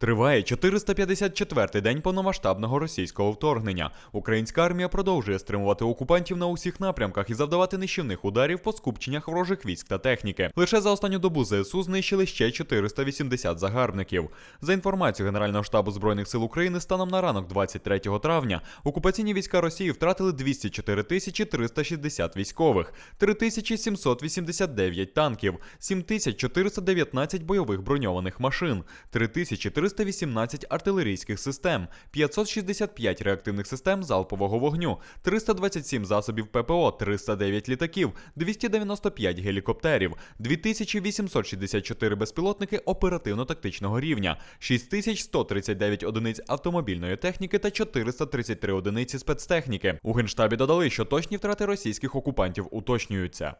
Триває 454-й день повномасштабного російського вторгнення. Українська армія продовжує стримувати окупантів на усіх напрямках і завдавати нищівних ударів по скупченнях ворожих військ та техніки. Лише за останню добу ЗСУ знищили ще 480 загарбників. За інформацією Генерального штабу збройних сил України, станом на ранок 23 травня окупаційні війська Росії втратили 204 тисячі 360 військових, 3789 танків, 7419 бойових броньованих машин, 3318 артилерійських систем, 565 реактивних систем залпового вогню, 327 засобів ППО, 309 літаків, 295 гелікоптерів, 2864 безпілотники оперативно-тактичного рівня, 6139 одиниць автомобільної техніки та 433 одиниці спецтехніки. У генштабі додали, що точні втрати російських окупантів уточнюються.